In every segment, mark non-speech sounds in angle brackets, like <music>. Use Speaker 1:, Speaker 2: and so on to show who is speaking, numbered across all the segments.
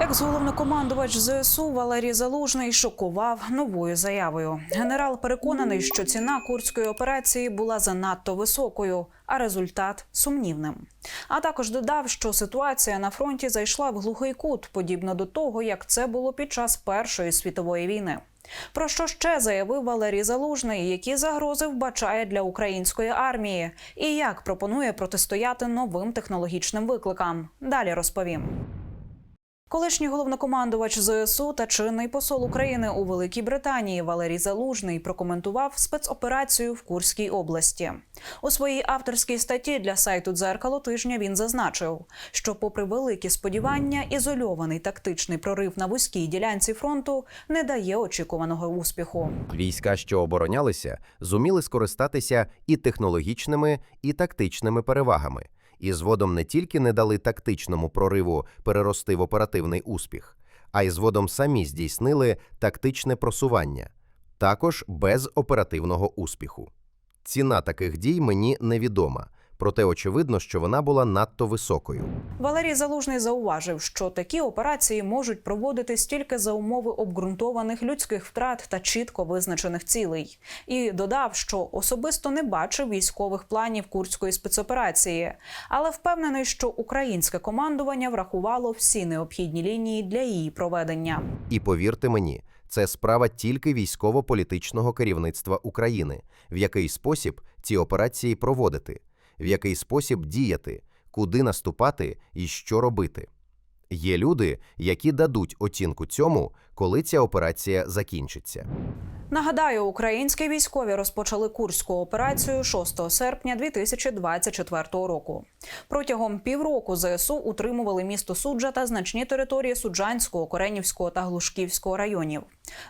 Speaker 1: Екс-головнокомандувач ЗСУ Валерій Залужний шокував новою заявою. Генерал переконаний, що ціна курської операції була занадто високою, а результат сумнівним. А також додав, що ситуація на фронті зайшла в глухий кут, подібно до того, як це було під час Першої світової війни. Про що ще заявив Валерій Залужний, які загрози вбачає для української армії, і як пропонує протистояти новим технологічним викликам. Далі розповім. Колишній головнокомандувач ЗСУ та чинний посол України у Великій Британії Валерій Залужний прокоментував спецоперацію в Курській області. У своїй авторській статті для сайту Дзеркало тижня він зазначив, що, попри великі сподівання, ізольований тактичний прорив на вузькій ділянці фронту не дає очікуваного успіху.
Speaker 2: Війська, що оборонялися, зуміли скористатися і технологічними, і тактичними перевагами, і згодом не тільки не дали тактичному прориву перерости в оперативний успіх, а й згодом самі здійснили тактичне просування, також без оперативного успіху. Ціна таких дій мені невідома, проте очевидно, що вона була надто високою.
Speaker 1: Валерій Залужний зауважив, що такі операції можуть проводитись тільки за умови обґрунтованих людських втрат та чітко визначених цілей. І додав, що особисто не бачив військових планів курської спецоперації, але впевнений, що українське командування врахувало всі необхідні лінії для її проведення.
Speaker 2: І повірте мені, це справа тільки військово-політичного керівництва України, в який спосіб ці операції проводити, в який спосіб діяти, куди наступати і що робити. Є люди, які дадуть оцінку цьому, коли ця операція закінчиться.
Speaker 1: Нагадаю, українські військові розпочали курську операцію 6 серпня 2024 року. Протягом півроку ЗСУ утримували місто Суджа та значні території Суджанського, Коренівського та Глушківського районів.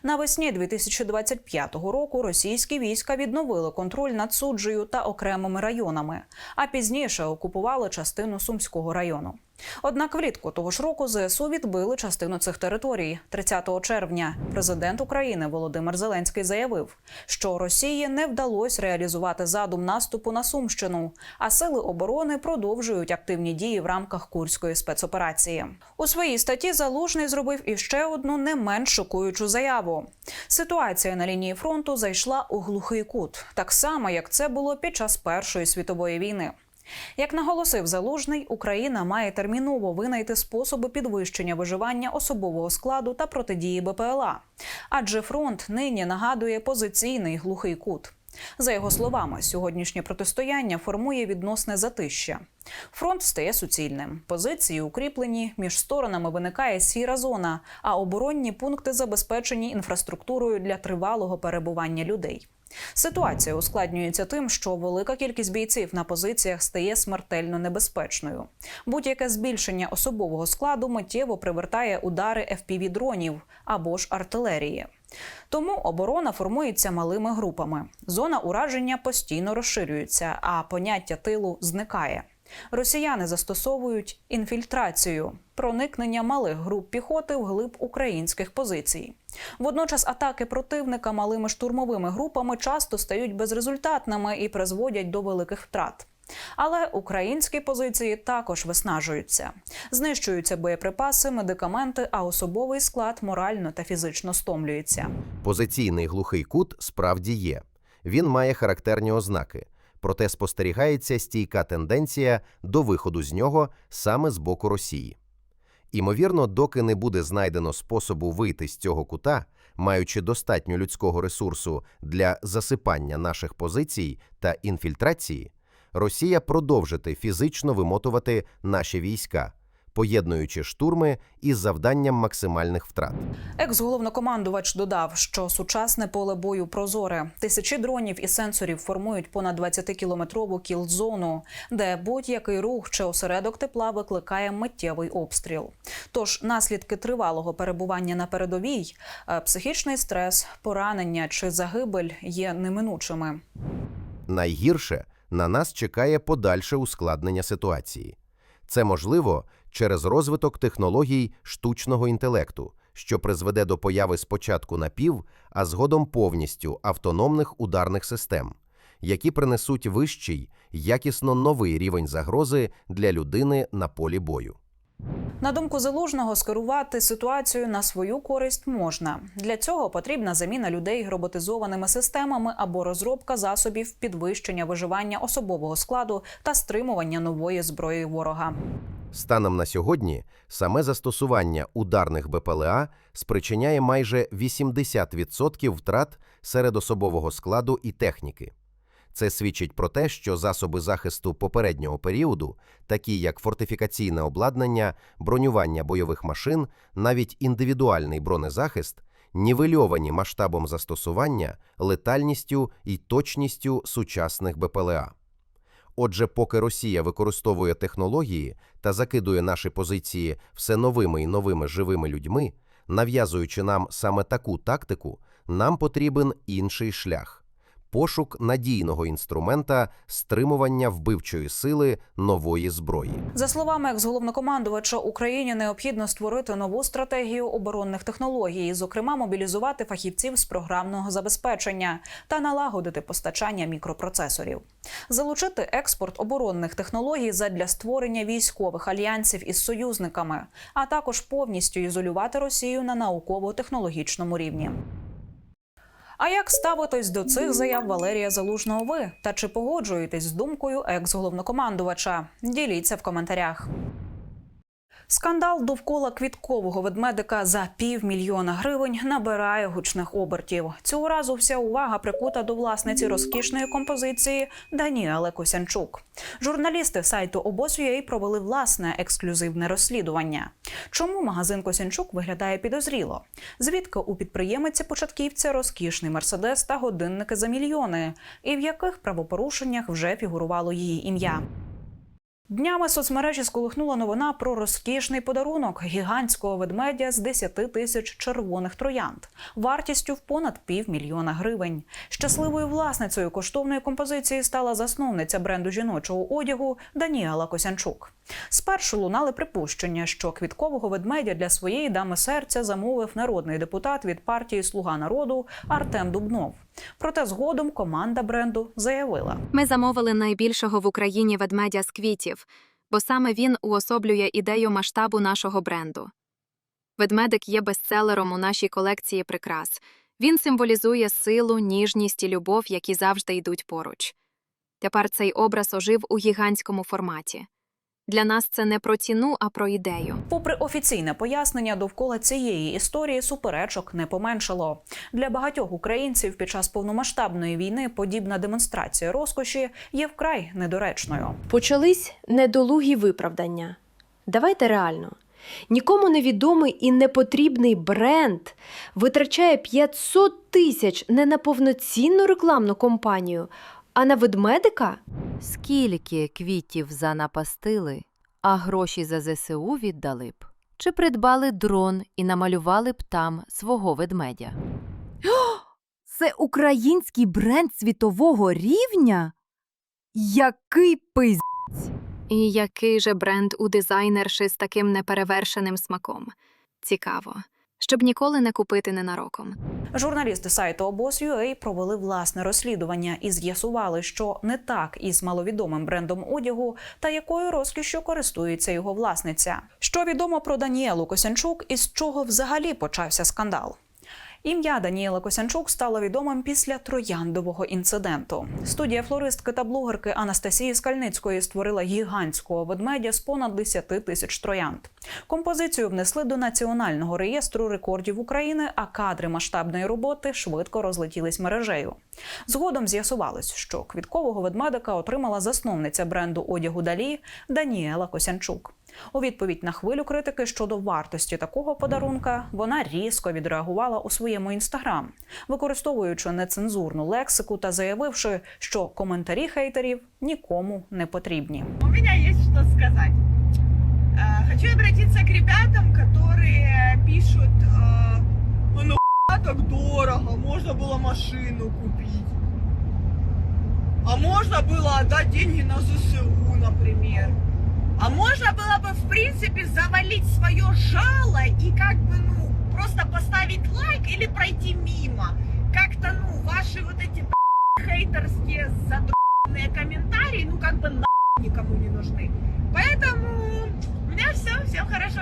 Speaker 1: Навесні 2025 року російські війська відновили контроль над суджею та окремими районами, а пізніше окупували частину Сумського району. Однак влітку того ж року ЗСУ відбили частину цих територій. 30 червня президент України Володимир Зеленський заявив, що Росії не вдалося реалізувати задум наступу на Сумщину, а сили оборони продовжують активні дії в рамках курської спецоперації. У своїй статті Залужний зробив іще одну не менш шокуючу заяву. Ситуація на лінії фронту зайшла у глухий кут, так само як це було під час Першої світової війни. Як наголосив Залужний, Україна має терміново винайти способи підвищення виживання особового складу та протидії БПЛА, адже фронт нині нагадує позиційний глухий кут. За його словами, сьогоднішнє протистояння формує відносне затища. Фронт стає суцільним, позиції укріплені, між сторонами виникає сіра зона, а оборонні пункти забезпечені інфраструктурою для тривалого перебування людей. Ситуація ускладнюється тим, що велика кількість бійців на позиціях стає смертельно небезпечною. Будь-яке збільшення особового складу миттєво привертає удари fpv дронів або ж артилерії. Тому оборона формується малими групами. Зона ураження постійно розширюється, а поняття тилу зникає. Росіяни застосовують інфільтрацію, проникнення малих груп піхоти в глиб українських позицій. Водночас атаки противника малими штурмовими групами часто стають безрезультатними і призводять до великих втрат. Але українські позиції також виснажуються, знищуються боєприпаси, медикаменти, а особовий склад морально та фізично стомлюється.
Speaker 2: Позиційний глухий кут справді є. Він має характерні ознаки, проте спостерігається стійка тенденція до виходу з нього саме з боку Росії. Імовірно, доки не буде знайдено способу вийти з цього кута, маючи достатньо людського ресурсу для засипання наших позицій та інфільтрації, Росія продовжити фізично вимотувати наші війська, поєднуючи штурми із завданням максимальних втрат.
Speaker 1: Екс-головнокомандувач додав, що сучасне поле бою прозоре. Тисячі дронів і сенсорів формують понад 20-кілометрову кіл-зону, де будь-який рух чи осередок тепла викликає миттєвий обстріл. Тож наслідки тривалого перебування на передовій, е, психічний стрес, поранення чи загибель є неминучими.
Speaker 2: Найгірше на нас чекає подальше ускладнення ситуації. Це можливо через розвиток технологій штучного інтелекту, що призведе до появи спочатку напів, а згодом повністю автономних ударних систем, які принесуть вищий, якісно новий рівень загрози для людини на полі бою.
Speaker 1: На думку залужного, скерувати ситуацію на свою користь можна. Для цього потрібна заміна людей роботизованими системами або розробка засобів підвищення виживання особового складу та стримування нової зброї ворога.
Speaker 2: Станом на сьогодні саме застосування ударних БПЛА спричиняє майже 80% втрат серед особового складу і техніки. Це свідчить про те, що засоби захисту попереднього періоду, такі як фортифікаційне обладнання, бронювання бойових машин, навіть індивідуальний бронезахист, нівельовані масштабом застосування, летальністю і точністю сучасних БПЛА. Отже, поки Росія використовує технології та закидує наші позиції все новими і новими живими людьми, нав'язуючи нам саме таку тактику, нам потрібен інший шлях пошук надійного інструмента стримування вбивчої сили нової зброї.
Speaker 1: За словами екс-головнокомандувача, Україні необхідно створити нову стратегію оборонних технологій, зокрема мобілізувати фахівців з програмного забезпечення та налагодити постачання мікропроцесорів, залучити експорт оборонних технологій задля створення військових альянсів із союзниками, а також повністю ізолювати Росію на науково-технологічному рівні. А як ставитесь до цих заяв Валерія Залужного ви? Та чи погоджуєтесь з думкою екс-головнокомандувача? Діліться в коментарях. Скандал довкола квіткового ведмедика за півмільйона гривень набирає гучних обертів. Цього разу вся увага прикута до власниці розкішної композиції Даніели Косянчук. Журналісти сайту обоз.ua провели власне ексклюзивне розслідування. Чому магазин Косянчук виглядає підозріло? Звідки у підприємиці початківця розкішний мерседес та годинники за мільйони? І в яких правопорушеннях вже фігурувало її ім'я? Днями соцмережі сколихнула новина про розкішний подарунок гігантського ведмедя з 10 тисяч червоних троянд, вартістю в понад півмільйона гривень. Щасливою власницею коштовної композиції стала засновниця бренду жіночого одягу Даніела Косянчук. Спершу лунали припущення, що квіткового ведмедя для своєї дами серця замовив народний депутат від партії Слуга народу Артем Дубнов. Проте згодом команда бренду заявила.
Speaker 3: Ми замовили найбільшого в Україні ведмедя з квітів, бо саме він уособлює ідею масштабу нашого бренду. Ведмедик є бестселером у нашій колекції прикрас. Він символізує силу, ніжність і любов, які завжди йдуть поруч. Тепер цей образ ожив у гігантському форматі. Для нас це не про ціну, а про ідею.
Speaker 1: Попри офіційне пояснення, довкола цієї історії суперечок не поменшало. Для багатьох українців під час повномасштабної війни подібна демонстрація розкоші є вкрай недоречною.
Speaker 4: Почались недолугі виправдання. Давайте реально. Нікому невідомий і непотрібний бренд витрачає 500 тисяч не на повноцінну рекламну кампанію, а на ведмедика
Speaker 5: Скільки квітів занапастили, а гроші за ЗСУ віддали б? Чи придбали дрон і намалювали б там свого ведмедя? <gasps> Це український бренд світового рівня? Який пиз...
Speaker 3: І який же бренд у дизайнерши з таким неперевершеним смаком? Цікаво. Щоб ніколи не купити ненароком.
Speaker 1: Журналісти сайту обоз.ua провели власне розслідування і з'ясували, що не так із маловідомим брендом одягу та якою розкішю користується його власниця. Що відомо про Даніелу Косянчук і з чого взагалі почався скандал? Ім'я Даніела Косянчук стало відомим після трояндового інциденту. Студія флористки та блогерки Анастасії Скальницької створила гігантського ведмедя з понад 10 тисяч троянд. Композицію внесли до національного реєстру рекордів України, а кадри масштабної роботи швидко розлетілись мережею. Згодом з'ясувалось, що квіткового ведмедика отримала засновниця бренду одягу Далі Даніела Косянчук. У відповідь на хвилю критики щодо вартості такого подарунка вона різко відреагувала у своєму інстаграм, використовуючи нецензурну лексику та заявивши, що коментарі хейтерів нікому не потрібні.
Speaker 6: У меня есть что сказать. Э, Хочу обратиться к ребятам, которые пишут, э, «А нахуя так дорого, можно было машину купить. А можно было отдать деньги на ЗСУ, например. А можно было бы, в принципе, завалить свое жало и как бы, ну, просто поставить лайк или пройти мимо. Как-то, ну, ваши вот эти б***ь, <laughs> хейтерские задротные комментарии, ну, как бы на никому не нужны. Поэтому у меня все, всем хорошо.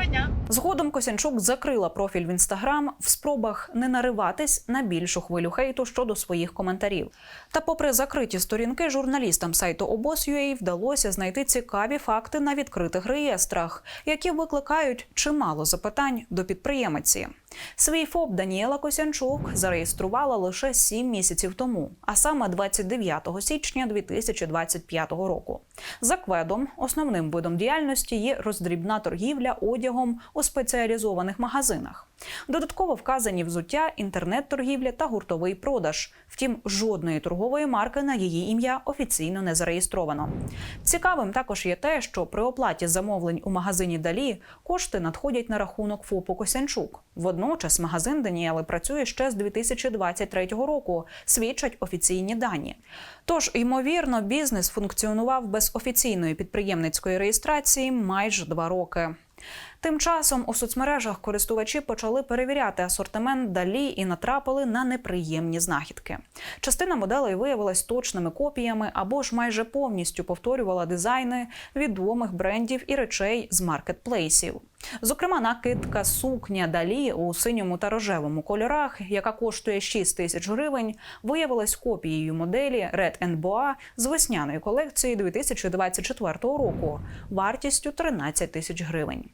Speaker 1: Згодом Косянчук закрила профіль в інстаграм в спробах не нариватись на більшу хвилю хейту щодо своїх коментарів. Та, попри закриті сторінки, журналістам сайту Обос.ua вдалося знайти цікаві факти на відкритих реєстрах, які викликають чимало запитань до підприємиці. Свій ФОП Даніела Косянчук зареєструвала лише сім місяців тому, а саме 29 січня 2025 року. За кведом основним видом діяльності є роздрібна торгівля одягом у спеціалізованих магазинах. Додатково вказані взуття, інтернет-торгівля та гуртовий продаж. Втім, жодної торгової марки на її ім'я офіційно не зареєстровано. Цікавим також є те, що при оплаті замовлень у магазині Далі кошти надходять на рахунок ФОПу Косянчук. Водночас магазин Даніели працює ще з 2023 року, свідчать офіційні дані. Тож, ймовірно, бізнес функціонував без офіційної підприємницької реєстрації майже два роки. Тим часом у соцмережах користувачі почали перевіряти асортимент далі і натрапили на неприємні знахідки. Частина моделей виявилась точними копіями або ж майже повністю повторювала дизайни відомих брендів і речей з маркетплейсів. Зокрема, накидка сукня далі у синьому та рожевому кольорах, яка коштує 6 тисяч гривень, виявилась копією моделі Red Boa з весняної колекції 2024 року вартістю 13 тисяч гривень.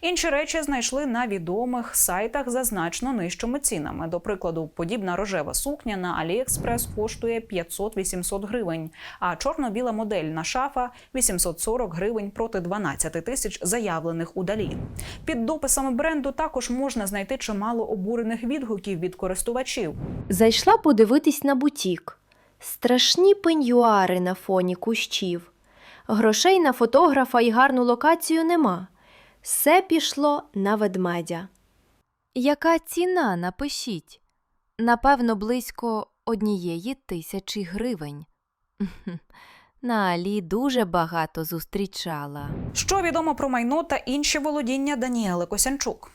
Speaker 1: Інші речі знайшли на відомих сайтах за значно нижчими цінами. До прикладу, подібна рожева сукня на AliExpress коштує 500-800 гривень, а чорно-біла модельна шафа 840 гривень проти 12 тисяч заявлених удалі. Під дописами бренду також можна знайти чимало обурених відгуків від користувачів.
Speaker 4: Зайшла подивитись на бутік. Страшні пеньюари на фоні кущів. Грошей на фотографа і гарну локацію нема. Все пішло на ведмедя.
Speaker 5: Яка ціна, напишіть? Напевно, близько однієї тисячі гривень. На Алі дуже багато зустрічала.
Speaker 1: Що відомо про майно та інші володіння Даніели Косянчук?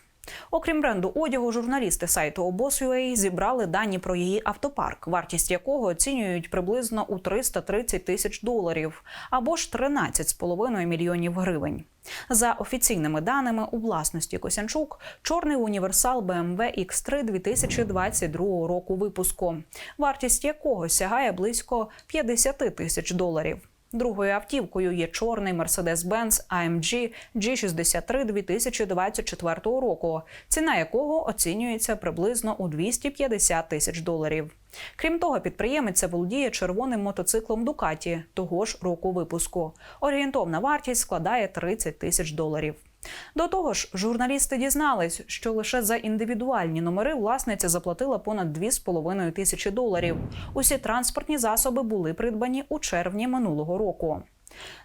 Speaker 1: Окрім бренду одягу, журналісти сайту Обос.ua зібрали дані про її автопарк, вартість якого оцінюють приблизно у 330 тисяч доларів або ж 13,5 мільйонів гривень. За офіційними даними, у власності Косянчук чорний універсал BMW X3 2022 року випуску, вартість якого сягає близько 50 тисяч доларів. Другою автівкою є чорний Mercedes-Benz AMG G63 2024 року, ціна якого оцінюється приблизно у 250 тисяч доларів. Крім того, підприємець володіє червоним мотоциклом Дукаті того ж року випуску. Орієнтовна вартість складає 30 тисяч доларів. До того ж, журналісти дізнались, що лише за індивідуальні номери власниця заплатила понад 2,5 тисячі доларів. Усі транспортні засоби були придбані у червні минулого року.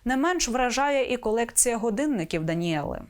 Speaker 1: Не менш вражає і колекція годинників Даніели.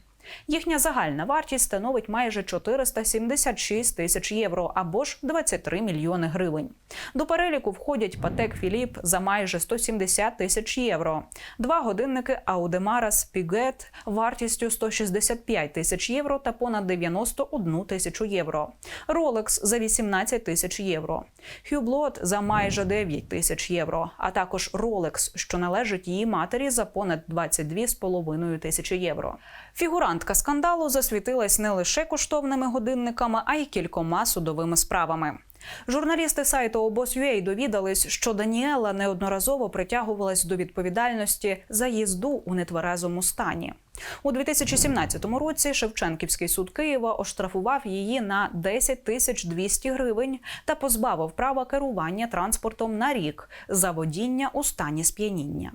Speaker 1: Їхня загальна вартість становить майже 476 тисяч євро або ж 23 мільйони гривень. До переліку входять Патек Філіп за майже 170 тисяч євро, два годинники Аудемара Спігет вартістю 165 тисяч євро та понад 91 тисячу євро, Rolex за 18 тисяч євро, Hublot за майже 9 тисяч євро, а також Rolex, що належить її матері за понад 22,5 тисячі євро. Фігурантка скандалу засвітилась не лише коштовними годинниками, а й кількома судовими справами. Журналісти сайту Обос.ua довідались, що Даніела неодноразово притягувалась до відповідальності за їзду у нетверезому стані. У 2017 році Шевченківський суд Києва оштрафував її на 10 тисяч 200 гривень та позбавив права керування транспортом на рік за водіння у стані сп'яніння.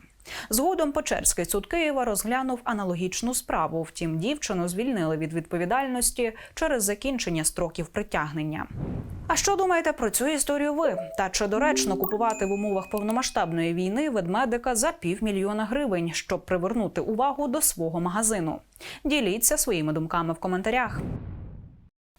Speaker 1: Згодом Печерський суд Києва розглянув аналогічну справу. Втім, дівчину звільнили від відповідальності через закінчення строків притягнення. А що думаєте про цю історію ви? Та чи доречно купувати в умовах повномасштабної війни ведмедика за півмільйона гривень, щоб привернути увагу до свого магазину? Діліться своїми думками в коментарях.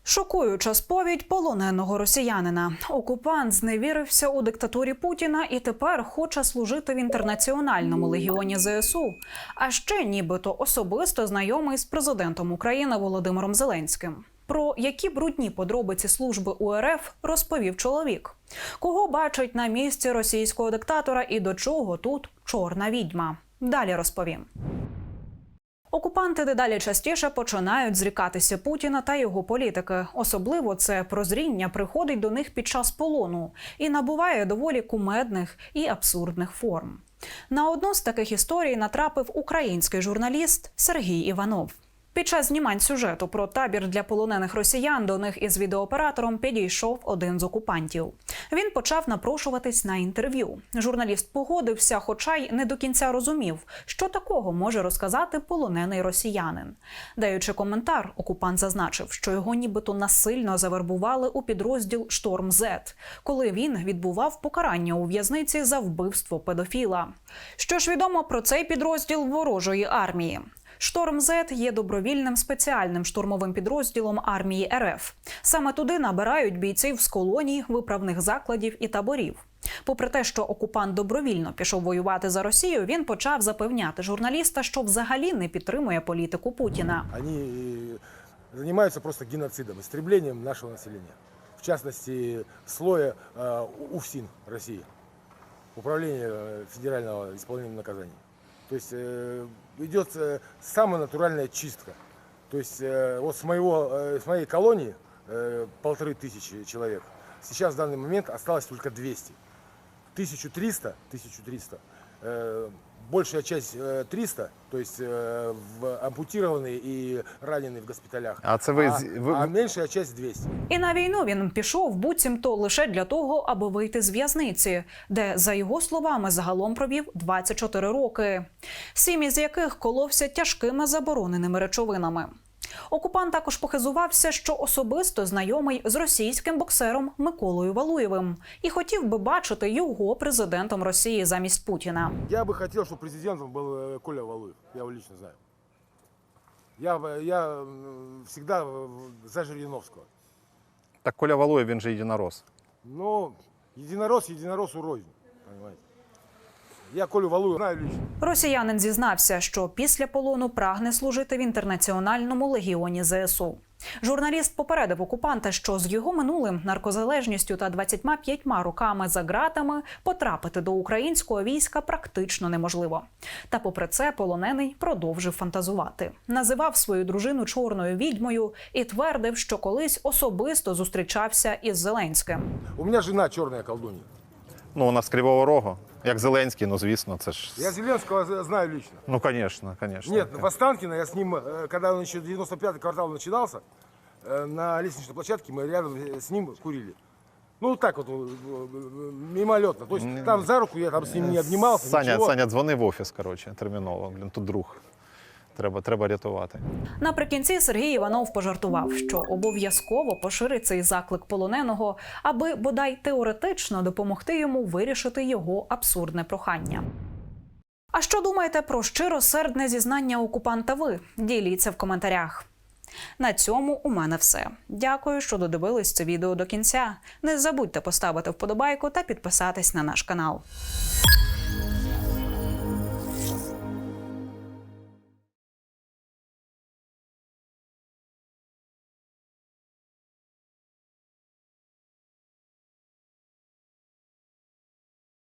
Speaker 1: Шокуюча сповідь полоненого росіянина. Окупант зневірився у диктатурі Путіна і тепер хоче служити в інтернаціональному легіоні ЗСУ. А ще нібито особисто знайомий з президентом України Володимиром Зеленським. Про які брудні подробиці служби УРФ розповів чоловік. Кого бачить на місці російського диктатора і до чого тут чорна відьма? Далі розповім. Окупанти дедалі частіше починають зрікатися Путіна та його політики. Особливо це прозріння приходить до них під час полону і набуває доволі кумедних і абсурдних форм. На одну з таких історій натрапив український журналіст Сергій Іванов. Під час знімань сюжету про табір для полонених росіян до них із відеооператором підійшов один з окупантів. Він почав напрошуватись на інтерв'ю. Журналіст погодився, хоча й не до кінця розумів, що такого може розказати полонений росіянин. Даючи коментар, окупант зазначив, що його нібито насильно завербували у підрозділ Шторм Зет, коли він відбував покарання у в'язниці за вбивство педофіла. Що ж відомо про цей підрозділ ворожої армії? Шторм Зет є добровільним спеціальним штурмовим підрозділом армії РФ. Саме туди набирають бійців з колоній, виправних закладів і таборів. Попри те, що окупант добровільно пішов воювати за Росію, він почав запевняти журналіста, що взагалі не підтримує політику Путіна.
Speaker 7: Они э, занимаются просто геноцидом, истреблением нашего населения. В частности, слоя э, УФСИН России, Управление э, Федерального исполнения наказаний. То есть э, идет э, самая натуральная чистка. То есть э, вот с, моего, э, с моей колонии э, полторы тысячи человек, сейчас в данный момент осталось только 200. 1300, 1300, э, большая часть э, 300, то есть э, в, ампутированные и раненые в госпиталях.
Speaker 8: А це ви
Speaker 7: а,
Speaker 8: з- ви-
Speaker 7: а меньшая часть 200.
Speaker 1: І на війну він пішов буцімто лише для того, аби вийти з в'язниці, де, за його словами, загалом провів 24 роки, сім із яких коловся тяжкими забороненими речовинами. Окупант також похизувався, що особисто знайомий з російським боксером Миколою Валуєвим і хотів би бачити його президентом Росії замість Путіна.
Speaker 7: Я бы хотел, чтобы президентом был э, Коля Валуев, я его лично знаю. Я, бы- я м, всегда э, за Жириновского.
Speaker 8: Так Коля Валуєв, він же єдинорос.
Speaker 7: Но единорос единоросу рознь, понимаете. Я Колю Валуева знаю лично.
Speaker 1: Росіянин зізнався, що після полону прагне служити в інтернаціональному легіоні ЗСУ. Журналіст попередив окупанта, що з його минулим наркозалежністю та 25 роками за ґратами потрапити до українського війська практично неможливо. Та, попри це, полонений продовжив фантазувати. Називав свою дружину чорною відьмою і твердив, що колись особисто зустрічався із Зеленським.
Speaker 7: У меня жена черная колдунья.
Speaker 8: Ну, вона з Кривого Рогу, як Зеленський, ну звісно, це ж.
Speaker 7: Я Зеленского з- знаю лично.
Speaker 8: Ну, звісно, звісно.
Speaker 7: Нет, в Останкино я с ним, э, когда он еще 95-й квартал начинался, э, на лестничной площадке мы рядом э, с ним курили. Ну, так вот, э, э, мимолетно. То есть там за руку я там с ним не обнимался,
Speaker 8: Саня,
Speaker 7: ничего.
Speaker 8: Саня, дзвони в офіс, коротше, терміново. Блін, тут друг. Треба, треба рятувати.
Speaker 1: Наприкінці Сергій Іванов пожартував, що обов'язково поширить цей заклик полоненого, аби бодай теоретично допомогти йому вирішити його абсурдне прохання. А що думаєте про щиросердне зізнання окупанта? Ви діліться в коментарях. На цьому у мене все. Дякую, що додивились це відео до кінця. Не забудьте поставити вподобайку та підписатись на наш канал.